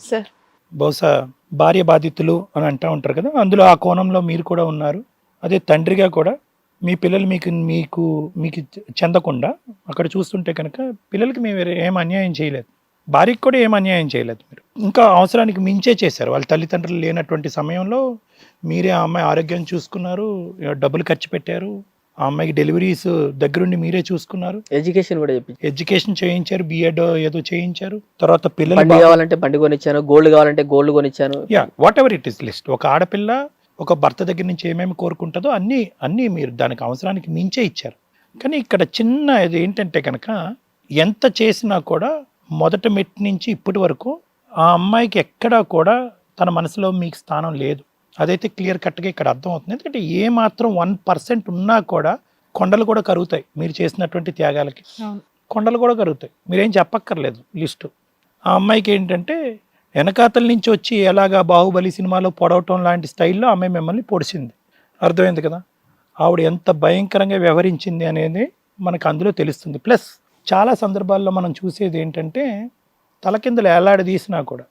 Sir. బహుశా భార్య బాధితులు అని అంటూ ఉంటారు కదా అందులో ఆ కోణంలో మీరు కూడా ఉన్నారు. అదే తండ్రిగా కూడా మీ పిల్లలు మీకు మీకు మీకు చెందకుండా అక్కడ చూస్తుంటే కనుక పిల్లలకి మేము ఏం అన్యాయం చేయలేదు. భార్యకి కూడా ఏం అన్యాయం చేయలేదు మీరు. ఇంకా అవసరానికి మించే చేశారు. వాళ్ళ తల్లిదండ్రులు లేనటువంటి సమయంలో మీరే ఆ అమ్మాయి ఆరోగ్యం చూసుకున్నారు డబ్బులు ఖర్చు పెట్టారు ఆ అమ్మాయికి డెలివరీస్ దగ్గరుండి మీరే చూసుకున్నారు? ఎడ్యుకేషన్ కూడా చెప్పించి ఎడ్యుకేషన్ చేయించారు బిఎడ్ ఏదో చేయించారు తర్వాత పిల్లలు కావాలంటే బండి కొనిచ్చాను గోల్డ్ కావాలంటే gold కొనిచ్చాను. Yeah whatever it is least ఒక ఆడపిల్ల ఒక భర్త దగ్గర నుంచి ఏమేమి కోరుకుంటుందో అన్నీ అన్నీ మీరు దానికి అవసరానికి మించే ఇచ్చారు. కానీ ఇక్కడ చిన్న ఇది ఏంటంటే కనుక ఎంత చేసినా కూడా మొదట మెట్టి నుంచి ఇప్పటి వరకు ఆ అమ్మాయికి ఎక్కడా కూడా తన మనసులో మీకు స్థానం లేదు. అదైతే క్లియర్ కట్గా ఇక్కడ అర్థం అవుతుంది ఎందుకంటే ఏ మాత్రం వన్ పర్సెంట్ ఉన్నా కూడా కొండలు కూడా కరుగుతాయి మీరు చేసినటువంటి త్యాగాలకి. కొండలు కూడా కరుగుతాయి. మీరేం చెప్పక్కర్లేదు లిస్టు. ఆ అమ్మాయికి ఏంటంటే వెనకాతల నుంచి వచ్చి ఎలాగా బాహుబలి సినిమాలో పొడవటం లాంటి స్టైల్లో ఆమె మిమ్మల్ని పొడిచింది. అర్థమైంది కదా? ఆవిడ ఎంత భయంకరంగా వ్యవహరించింది అనేది మనకు అందులో తెలుస్తుంది. ప్లస్ చాలా సందర్భాల్లో మనం చూసేది ఏంటంటే తలకిందులు ఏలాడదీసినా కూడా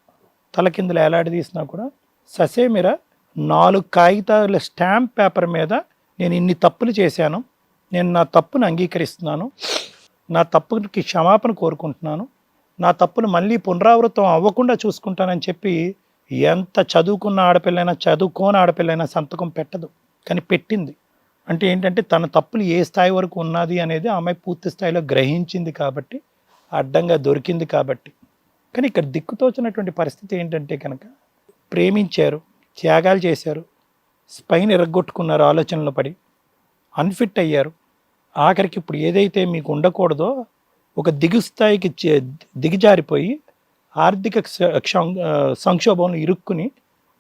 తలకిందులు ఏలాడదీసినా కూడా ససేమిర నాలుగు కాగితాల స్టాంప్ పేపర్ మీద నేను ఇన్ని తప్పులు చేశాను. నేను నా తప్పును అంగీకరిస్తున్నాను. నా తప్పుకి క్షమాపణ కోరుకుంటున్నాను. నా తప్పును మళ్ళీ పునరావృతం అవ్వకుండా చూసుకుంటానని చెప్పి ఎంత చదువుకున్న ఆడపిల్లైనా చదువుకోని ఆడపిల్లైనా సంతకం పెట్టదు. కానీ పెట్టింది. అంటే ఏంటంటే తన తప్పులు ఏ స్థాయి వరకు ఉన్నది అనేది ఆమె పూర్తి స్థాయిలో గ్రహించింది కాబట్టి అడ్డంగా దొరికింది కాబట్టి. కానీ ఇక్కడ దిక్కుతోచినటువంటి పరిస్థితి ఏంటంటే కనుక ప్రేమించారు. త్యాగాలు చేశారు. స్పైన్ ఎరగొట్టుకున్నారు ఆలోచనలో పడి. అన్ఫిట్ అయ్యారు. ఆఖరికి ఇప్పుడు ఏదైతే మీకు ఉండకూడదో ఒక దిగు స్థాయికి చే- దిగజారిపోయి ఆర్థిక సంక్షోభంలో ఇరుక్కుని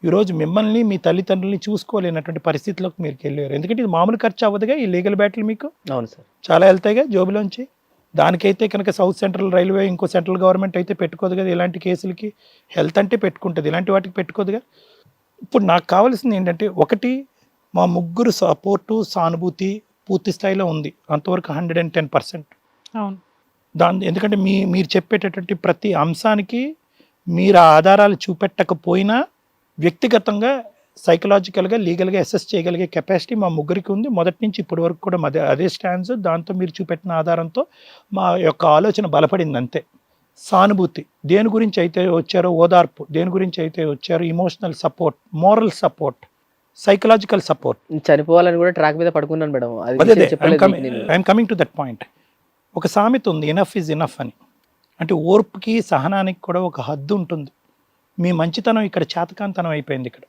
ఈరోజు మిమ్మల్ని మీ తల్లిదండ్రుల్ని చూసుకోలేనటువంటి పరిస్థితిలోకి మీరు వెళ్ళారు. ఎందుకంటే ఇది మామూలు ఖర్చు అవ్వదుగా ఈ లీగల్ బ్యాటిల్ మీకు? అవును సార్. చాలా వెళ్తాయిగా జోబులోంచి? దానికైతే కనుక సౌత్ సెంట్రల్ రైల్వే ఇంకో సెంట్రల్ గవర్నమెంట్ అయితే పెట్టుకోదు కదా ఇలాంటి కేసులకి? హెల్త్ అంటే పెట్టుకుంటుంది. ఇలాంటి వాటికి పెట్టుకోదుగా? ఇప్పుడు నాకు కావాల్సింది ఏంటంటే ఒకటి మా ముగ్గురు సపోర్టు సానుభూతి పూర్తి స్థాయిలో ఉంది. అంతవరకు హండ్రెడ్ అండ్ టెన్ పర్సెంట్. అవును. దాని ఎందుకంటే మీ మీరు చెప్పేటటువంటి ప్రతి అంశానికి మీరు ఆధారాలు చూపెట్టకపోయినా వ్యక్తిగతంగా సైకలాజికల్గా లీగల్గా అసెస్ చేయగలిగే కెపాసిటీ మా ముగ్గురికి ఉంది. మొదటి నుంచి ఇప్పటి వరకు కూడా అదే అదే స్టాండ్స్ దాంతో మీరు చూపెట్టిన ఆధారంతో మా యొక్క ఆలోచన బలపడింది అంతే. సానుభూతి. దేని గురించి అయితే వచ్చారో ఓదార్పు దేని గురించి అయితే వచ్చారో emotional support moral support psychological support చనిపోవాలని కూడా ట్రాక్ మీద పడుకున్నాను madam. I'm coming to that point ఒక సామెత ఉంది ఇనఫ్ ఇస్ ఇనఫ్ అని. అంటే ఓర్పుకి సహనానికి కూడా ఒక హద్దు ఉంటుంది. మీ మంచితనం ఇక్కడ చేతకాంతనం అయిపోయింది ఇక్కడ.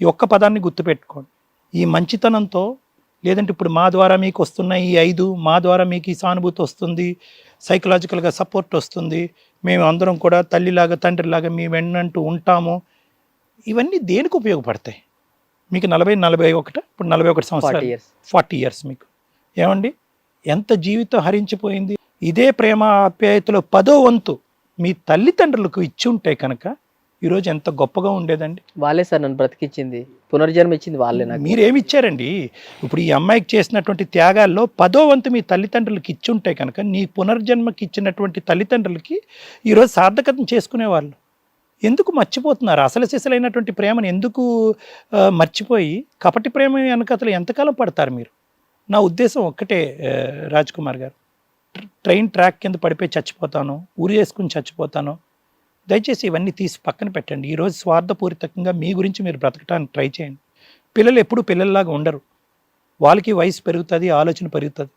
ఈ ఒక్క పదాన్ని గుర్తుపెట్టుకోండి. ఈ మంచితనంతో లేదంటే ఇప్పుడు మా ద్వారా మీకు వస్తున్న ఈ ఐదు మా ద్వారా మీకు ఈ సానుభూతి వస్తుంది సైకలాజికల్గా సపోర్ట్ వస్తుంది. మేము అందరం కూడా తల్లిలాగా తండ్రిలాగా మీ వెన్నంటూ ఉంటాము. ఇవన్నీ దేనికి ఉపయోగపడతాయి? మీకు నలభై నలభై ఒకటి ఇప్పుడు నలభై ఒకటి సంవత్సరాలు. ఫార్టీ ఇయర్స్ మీకు. ఏమండి? ఎంత జీవితం హరించిపోయింది? ఇదే ప్రేమ ఆప్యాయతలో పదో వంతు మీ తల్లిదండ్రులకు ఇచ్చి ఉంటే కనుక ఈరోజు ఎంత గొప్పగా ఉండేదండి. వాళ్ళే సార్ నన్ను బ్రతికిచ్చింది పునర్జన్మ ఇచ్చింది వాళ్ళే నాకు. మీరేమి ఇచ్చారండి ఇప్పుడు ఈ అమ్మాయికి చేసినటువంటి త్యాగాల్లో పదో వంతు మీ తల్లిదండ్రులకి ఇచ్చి ఉంటే కనుక నీ పునర్జన్మకి ఇచ్చినటువంటి తల్లిదండ్రులకి ఈరోజు సార్థకతం చేసుకునేవాళ్ళు. ఎందుకు మర్చిపోతున్నారు? అసలు సిసలైనటువంటి ప్రేమను ఎందుకు మర్చిపోయి కపటి ప్రేమ వెనకతలు ఎంతకాలం పడతారు మీరు? నా ఉద్దేశం ఒక్కటే రాజ్ కుమార్ గారు. ట్ర- ట్రైన్ ట్రాక్ కింద పడిపోయి చచ్చిపోతాను ఊరి వేసుకుని చచ్చిపోతాను దయచేసి ఇవన్నీ తీసి పక్కన పెట్టండి. ఈరోజు స్వార్థపూరితంగా మీ గురించి మీరు బ్రతకటానికి ట్రై చేయండి. పిల్లలు ఎప్పుడు పిల్లల్లాగా ఉండరు. వాళ్ళకి వయసు పెరుగుతుంది ఆలోచన పెరుగుతుంది.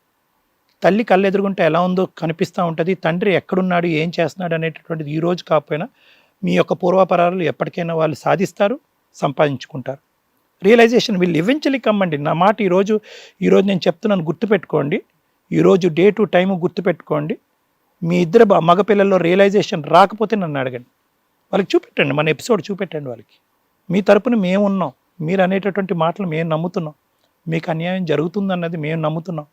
తల్లి కళ్ళు ఎదురుగుంటే ఎలా ఉందో కనిపిస్తూ ఉంటుంది. తండ్రి ఎక్కడున్నాడు ఏం చేస్తున్నాడు అనేటటువంటిది ఈరోజు కాకపోయినా మీ యొక్క పూర్వపరాలు ఎప్పటికైనా వాళ్ళు సాధిస్తారు సంపాదించుకుంటారు. రియలైజేషన్ వీళ్ళు ఎవెన్చువలీ కమ్మండి. నా మాట ఈరోజు ఈరోజు నేను చెప్తున్నాను గుర్తుపెట్టుకోండి. ఈరోజు డే టు టైము గుర్తుపెట్టుకోండి. మీ ఇద్దరు మగపిల్లల్లో రియలైజేషన్ రాకపోతే నన్ను అడగండి. వాళ్ళకి చూపెట్టండి మన ఎపిసోడ్ చూపెట్టండి వాళ్ళకి. మీ తరపున మేము ఉన్నాం మీరు అనేటటువంటి మాటలు మేము నమ్ముతున్నాం మీకు అన్యాయం జరుగుతుందన్నది మేము నమ్ముతున్నాం.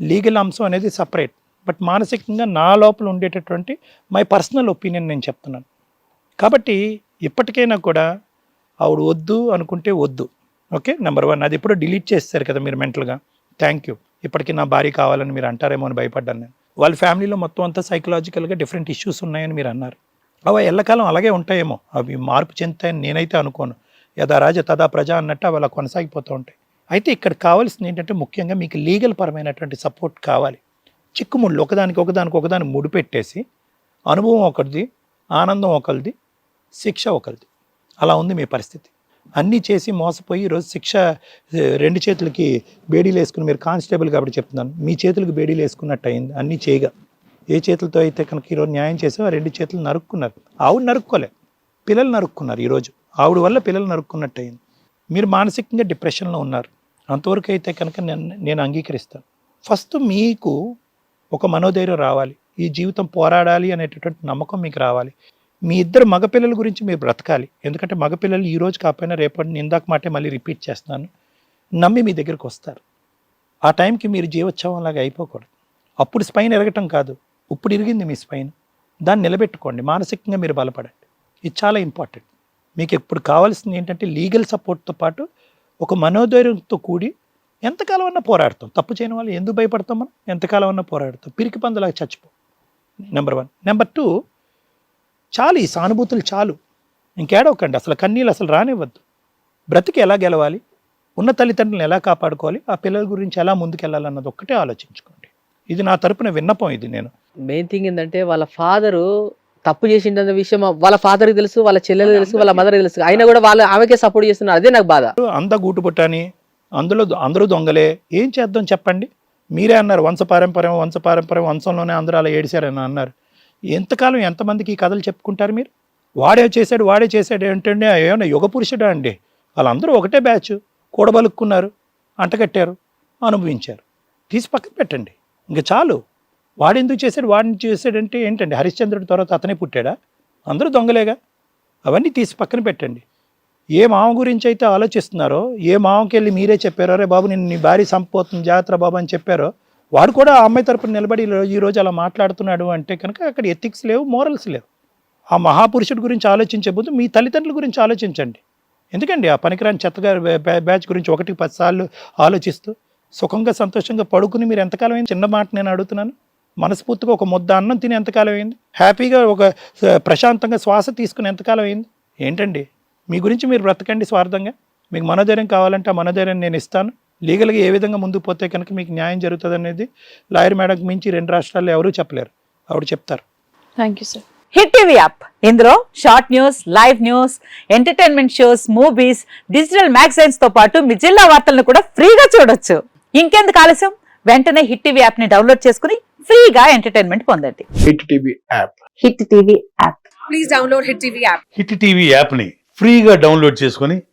లీగల్ అంశం అనేది సపరేట్ బట్ మానసికంగా నా లోపల ఉండేటటువంటి మై పర్సనల్ ఒపీనియన్ నేను చెప్తున్నాను. కాబట్టి ఇప్పటికైనా కూడా ఆవిడ వద్దు అనుకుంటే వద్దు. ఓకే? నెంబర్ వన్ అది ఎప్పుడో డిలీట్ చేస్తారు కదా మీరు మెంటల్గా. థ్యాంక్ యూ ఇప్పటికీ నా భార్య కావాలని మీరు అంటారేమో అని భయపడ్డాను నేను. వాళ్ళ ఫ్యామిలీలో మొత్తం అంతా సైకలాజికల్గా డిఫరెంట్ ఇష్యూస్ ఉన్నాయని మీరు అన్నారు. అవి ఎల్లకాలం అలాగే ఉంటాయేమో. అవి మార్పు చెందుతాయని నేనైతే అనుకోను. యథా రాజ తదా ప్రజ అన్నట్టు అవి అలా కొనసాగిపోతూ ఉంటాయి. అయితే ఇక్కడ కావాల్సింది ఏంటంటే ముఖ్యంగా మీకు లీగల్ పరమైనటువంటి సపోర్ట్ కావాలి. చిక్కుముళ్ళు ఒకదానికి ఒకదానికి ఒకదాని ముడిపెట్టేసి అనుభవం ఒకరిది ఆనందం ఒకరిది శిక్ష ఒకరిది. అలా ఉంది మీ పరిస్థితి. అన్నీ చేసి మోసపోయి ఈరోజు శిక్ష రెండు చేతులకి బేడీలు వేసుకుని మీరు కానిస్టేబుల్ కాబట్టి చెప్తున్నాను. మీ చేతులకు బేడీలు వేసుకున్నట్టు అయింది అన్నీ చేయగా. ఏ చేతులతో అయితే కనుక ఈరోజు న్యాయం చేసావు ఆ రెండు చేతులు నరుక్కున్నారు. ఆవిడ నరుక్కోలే పిల్లలు నరుక్కున్నారు ఈరోజు. ఆవిడ వల్ల పిల్లలు నరుక్కున్నట్టు అయింది మీరు మానసికంగా డిప్రెషన్లో ఉన్నారు. అంతవరకు అయితే కనుక నేను నేను అంగీకరిస్తాను. ఫస్ట్ మీకు ఒక మనోధైర్యం రావాలి. ఈ జీవితం పోరాడాలి అనేటటువంటి నమ్మకం మీకు రావాలి. మీ ఇద్దరు మగపిల్లల గురించి మీరు బ్రతకాలి. ఎందుకంటే మగపిల్లలు ఈ రోజు కాకపోయినా రేపటి నేను ఇందాక మాటే మళ్ళీ రిపీట్ చేస్తున్నాను. నమ్మి మీ దగ్గరికి వస్తారు. ఆ టైంకి మీరు జీవోత్సవంలాగా అయిపోకూడదు. అప్పుడు స్పైన్ ఎరగటం కాదు. ఇప్పుడు ఇరిగింది మీ స్పైన్. దాన్ని నిలబెట్టుకోండి. మానసికంగా మీరు బలపడండి. ఇది చాలా ఇంపార్టెంట్. మీకు ఇప్పుడు కావాల్సింది ఏంటంటే లీగల్ సపోర్ట్తో పాటు ఒక మనోధైర్యంతో కూడి ఎంతకాలం అన్నా పోరాడతాం. తప్పు చేయని వాళ్ళు ఎందుకు భయపడతాం మనం? ఎంతకాలం అన్నా పోరాడతాం. పిరికి పందులాగా చచ్చిపో. నెంబర్ వన్ నెంబర్ టూ చాలు ఈ సానుభూతులు చాలు. ఇంకేడవకండి అసలు కన్నీళ్ళు అసలు రానివ్వద్దు. బ్రతికి ఎలా గెలవాలి? ఉన్న తల్లిదండ్రులను ఎలా కాపాడుకోవాలి? ఆ పిల్లల గురించి ఎలా ముందుకెళ్ళాలన్నది ఒక్కటే ఆలోచించుకోండి. ఇది నా తరపున విన్నపం ఇది నేను. మెయిన్ థింగ్ ఏంటంటే వాళ్ళ ఫాదరు తప్పు చేసిండన్న విషయం వాళ్ళ ఫాదర్కి తెలుసు వాళ్ళ చెల్లెలు తెలుసు వాళ్ళ మదర్ తెలుసు. అయినా కూడా వాళ్ళు ఆమెకే సపోర్ట్ చేస్తున్నారు. అదే నాకు బాధ. అంద గూటుపుట్టని అందులో అందరూ దొంగలే. ఏం చేద్దాం చెప్పండి? మీరే అన్నారు వంశ పారంపర్యం వంశ పారంపర్యం వంశంలోనే అందరూ అలా ఏడిశారని అన్నారు. ఎంతకాలం ఎంతమందికి ఈ కథలు చెప్పుకుంటారు మీరు? వాడే చేశాడు వాడే చేశాడు ఏంటంటే ఏమన్నా యుగ పురుషుడా అండి? వాళ్ళందరూ ఒకటే బ్యాచ్ కూడబలుక్కున్నారు అంటగట్టారు అనుభవించారు. తీసి పక్కన పెట్టండి. ఇంకా చాలు. వాడెందుకు చేశాడు వాడిని చేశాడంటే ఏంటండి? హరిశ్చంద్రుడి తర్వాత అతనే పుట్టాడా? అందరూ దొంగలేగా? అవన్నీ తీసి పక్కన పెట్టండి. ఏ మామ గురించి అయితే ఆలోచిస్తున్నారో ఏ మామకి వెళ్ళి మీరే చెప్పారో రే బాబు నేను నీ భార్య సంపోతుంది జాగ్రత్త బాబు అని చెప్పారో వాడు కూడా ఆ అమ్మాయి తరపున నిలబడి ఈరోజు అలా మాట్లాడుతున్నాడు అంటే కనుక అక్కడ ఎథిక్స్ లేవు మోరల్స్ లేవు. ఆ మహాపురుషుడి గురించి ఆలోచించే ముందు మీ తల్లిదండ్రుల గురించి ఆలోచించండి. ఎందుకండి ఆ పనికిరాని చెత్తగా బ్యాచ్ గురించి ఒకటికి పది సార్లు ఆలోచిస్తూ సుఖంగా సంతోషంగా పడుకుని మీరు ఎంతకాలం అయింది చిన్న మాట నేను అడుగుతున్నాను. మనస్ఫూర్తిగా ఒక ముద్ద అన్నం తిని ఎంతకాలం అయింది హ్యాపీగా ఒక ప్రశాంతంగా శ్వాస తీసుకుని ఎంతకాలం అయింది ఏంటండి? మీ గురించి మీరు బ్రతకండి స్వార్థంగా. మీకు మనోధైర్యం కావాలంటే ఆ మనోధైర్యం నేను ఇస్తాను. లీగల్గా ఏ విధంగా ముందుకు పోతే కనుక మీకు న్యాయం జరుగుతుంది అనేది లాయర్ మేడంకి మించి రెండు రాష్ట్రాల్లో ఎవరూ చెప్పలేరు. ఆవిడ చెప్తారు. Thank you sir. Hit TV app. ఇందులో short news live news entertainment shows movies digital మ్యాగజైన్స్తో పాటు మీ జిల్లా వార్తలను కూడా ఫ్రీగా చూడొచ్చు. ఇంకెందుకు ఆలస్యం? వెంటనే హిట్ టీవీ యాప్ని డౌన్లోడ్ చేసుకుని ఫ్రీగా ఎంటర్టైన్మెంట్ పొందండి. Hit TV app. Hit TV app. Hit TV యాప్ని ఫ్రీగా డౌన్లోడ్ చేసుకొని